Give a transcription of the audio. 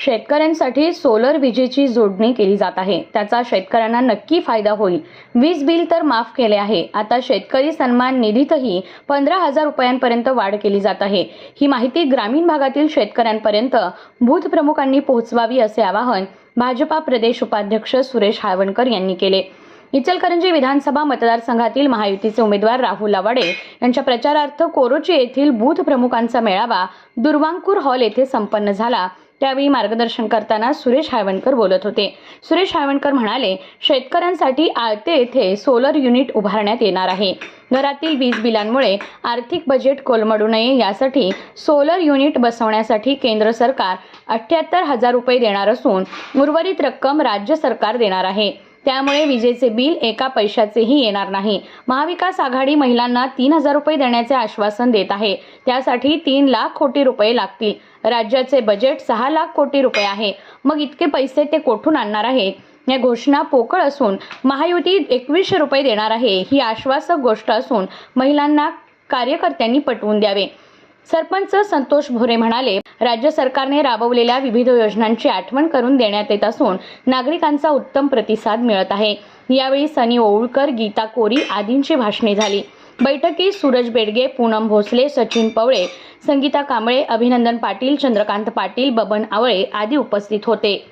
शेतकऱ्यांसाठी सोलर विजेची जोडणी केली जात आहे. त्याचा शेतकऱ्यांना नक्की फायदा होईल. वीज बिल तर माफ केले आहे. आता शेतकरी सन्मान निधीतही पंधरा हजार रुपयांपर्यंत वाढ केली जात आहे. ही माहिती ग्रामीण भागातील शेतकऱ्यांपर्यंत बूथ प्रमुखांनी पोहोचवावी असे आवाहन भाजपा प्रदेश उपाध्यक्ष सुरेश हाळवणकर यांनी केले. इचलकरंजी विधानसभा मतदारसंघातील महायुतीचे उमेदवार राहुल आवाडे यांच्या प्रचारार्थ कोरोची येथील बूथ प्रमुखांचा मेळावा दुर्वांकूर हॉल येथे संपन्न झाला. त्यावेळी मार्गदर्शन करताना सुरेश हायवणकर बोलत होते. सुरेश हायवणकर म्हणाले शेतकऱ्यांसाठी आळते येथे सोलर युनिट उभारण्यात येणार आहे. घरातील वीज बिलांमुळे आर्थिक बजेट कोलमडू नये. यासाठी सोलर युनिट बसवण्यासाठी केंद्र सरकार अठ्ठ्याहत्तर हजार रुपये देणार असून उर्वरित रक्कम राज्य सरकार देणार आहे. त्यामुळे विजेचे बिल एका पैशाचेही येणार नाही. महाविकास आघाडी महिलांना तीन हजार रुपये देण्याचे आश्वासन देत आहे. त्यासाठी तीन लाख कोटी रुपये लागतील. राज्याचे बजेट सहा लाख कोटी रुपये आहे. मग इतके पैसे ते कोठून आणणार आहेत या घोषणा पोकळ असून महायुती एकवीसशे रुपये देणार आहे ही आश्वासक गोष्ट असून महिलांना कार्यकर्त्यांनी पटवून द्यावे. सरपंच संतोष भोरे म्हणाले राज्य सरकारने राबवलेल्या विविध योजनांची आठवण करून देण्यात येत असून नागरिकांचा उत्तम प्रतिसाद मिळत आहे. यावेळी सनी ओवळकर गीता कोरी आदींची भाषणे झाली. बैठकीत सूरज बेडगे पूनम भोसले सचिन पवळे संगीता कांबळे अभिनंदन पाटील चंद्रकांत पाटील बबन आवळे आदी उपस्थित होते.